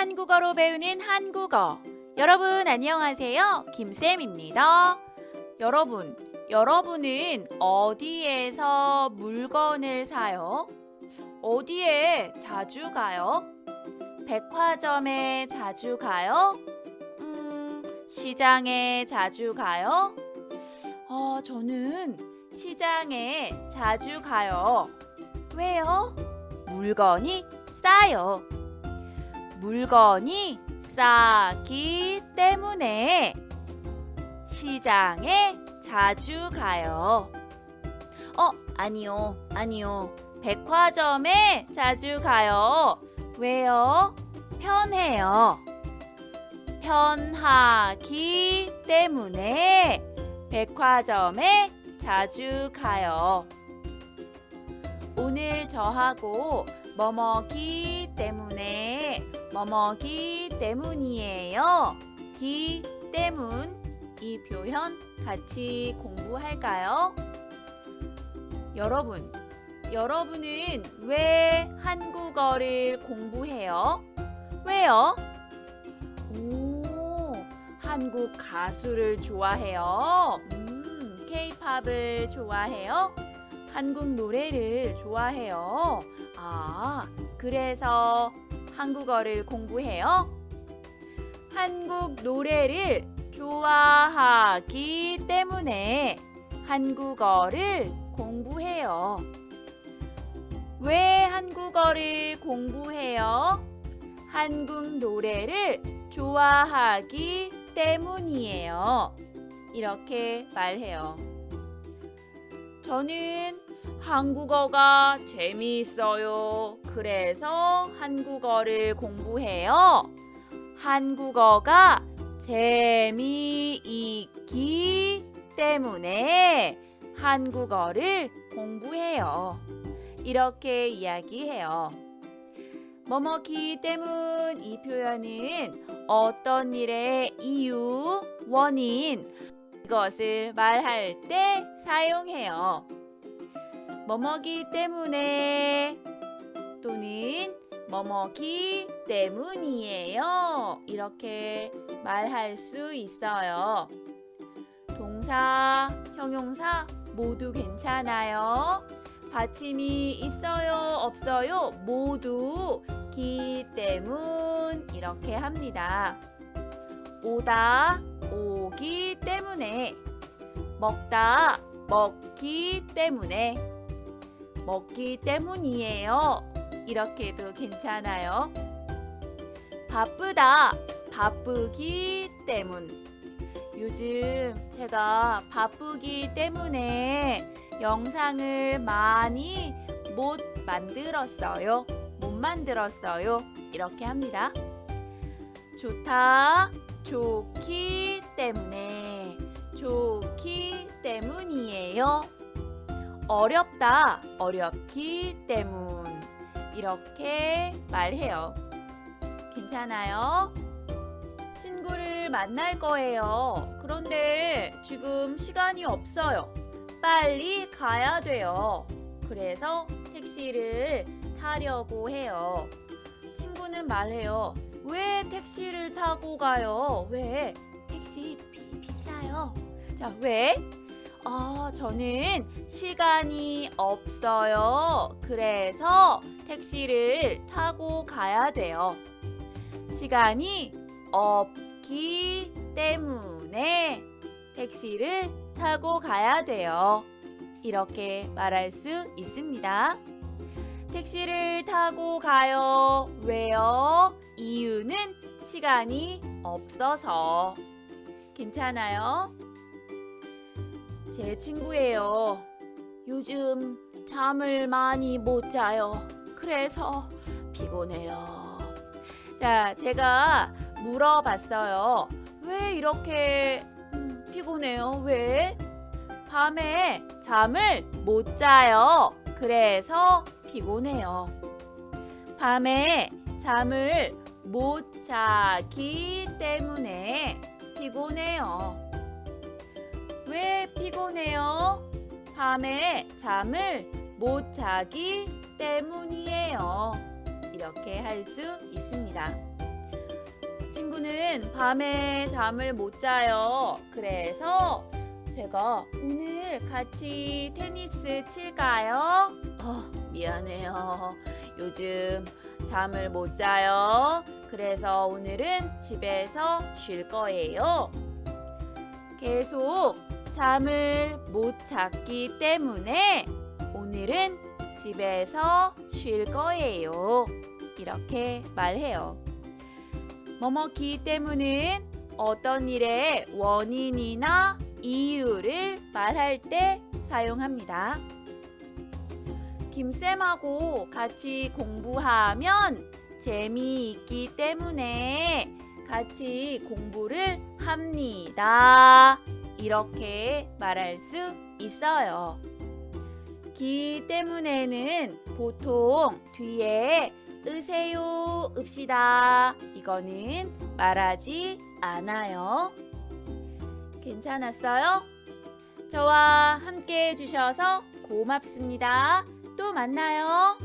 한국어로 배우는 한국어. 여러분 안녕하세요. 김쌤입니다. 여러분, 여러분은 어디에서 물건을 사요? 어디에 자주 가요? 백화점에 자주 가요? 음, 시장에 자주 가요? 어, 저는 시장에 자주 가요. 왜요? 물건이 싸요. 물건이 싸기 때문에 시장에 자주 가요. 어, 아니요, 아니요. 백화점에 자주 가요. 왜요? 편해요. 편하기 때문에 백화점에 자주 가요. 오늘 저하고 뭐뭐기 때문에 뭐뭐기 때문이에요. 기 때문 이 표현 같이 공부할까요? 여러분, 여러분은 왜 한국어를 공부해요? 왜요? 오, 한국 가수를 좋아해요. 음, 케이팝을 좋아해요. 한국 노래를 좋아해요. 아, 그래서 한국어를 공부해요? 한국 노래를 좋아하기 때문에 한국어를 공부해요. 왜 한국어를 공부해요? 한국 노래를 좋아하기 때문이에요. 이렇게 말해요. 저는 한국어가 재미있어요. 그래서 한국어를 공부해요. 한국어가 재미있기 때문에 한국어를 공부해요. 이렇게 이야기해요. 뭐뭐기 때문 이 표현은 어떤 일의 이유, 원인, 이것을 말할 때 사용해요. 뭐뭐기 때문에 또는 뭐뭐기 때문이에요. 이렇게 말할 수 있어요. 동사, 형용사 모두 괜찮아요. 받침이 있어요, 없어요? 모두 기 때문 이렇게 합니다. 오다, 오기 때문에 먹다, 먹기 때문에 먹기 때문이에요. 이렇게도 괜찮아요. 바쁘다, 바쁘기 때문. 요즘 제가 바쁘기 때문에 영상을 많이 못 만들었어요. 못 만들었어요. 이렇게 합니다. 좋다, 좋기 때문에, 좋기 때문이에요. 어렵다, 어렵기 때문. 이렇게 말해요. 괜찮아요? 친구를 만날 거예요. 그런데 지금 시간이 없어요. 빨리 가야 돼요. 그래서 택시를 타려고 해요. 친구는 말해요. 왜 택시를 타고 가요? 왜? 택시 비, 비싸요. 자, 왜? 아, 저는 시간이 없어요. 그래서 택시를 타고 가야 돼요. 시간이 없기 때문에 택시를 타고 가야 돼요. 이렇게 말할 수 있습니다. 택시를 타고 가요. 왜요? 이유는 시간이 없어서. 괜찮아요? 제 친구예요. 요즘 잠을 많이 못 자요. 그래서 피곤해요. 자, 제가 물어봤어요. 왜 이렇게 음, 피곤해요? 왜? 밤에 잠을 못 자요. 그래서 피곤해요. 밤에 잠을 못 자기 때문에 피곤해요. 왜 피곤해요? 밤에 잠을 못 자기 때문이에요. 이렇게 할 수 있습니다. 오늘은 밤에 잠을 못 자요. 그래서 제가 오늘 같이 테니스 칠까요? 어, 미안해요. 요즘 잠을 못 자요. 그래서 오늘은 집에서 쉴 거예요. 계속 잠을 못 잤기 때문에 오늘은 집에서 쉴 거예요. 이렇게 말해요. 뭐뭐기 때문은 어떤 일의 원인이나 이유를 말할 때 사용합니다. 김쌤하고 같이 공부하면 재미있기 때문에 같이 공부를 합니다. 이렇게 말할 수 있어요. 기 때문에는 보통 뒤에 으세요 읍시다. 이거는 말하지 않아요. 괜찮았어요? 저와 함께 해주셔서 고맙습니다. 또 만나요.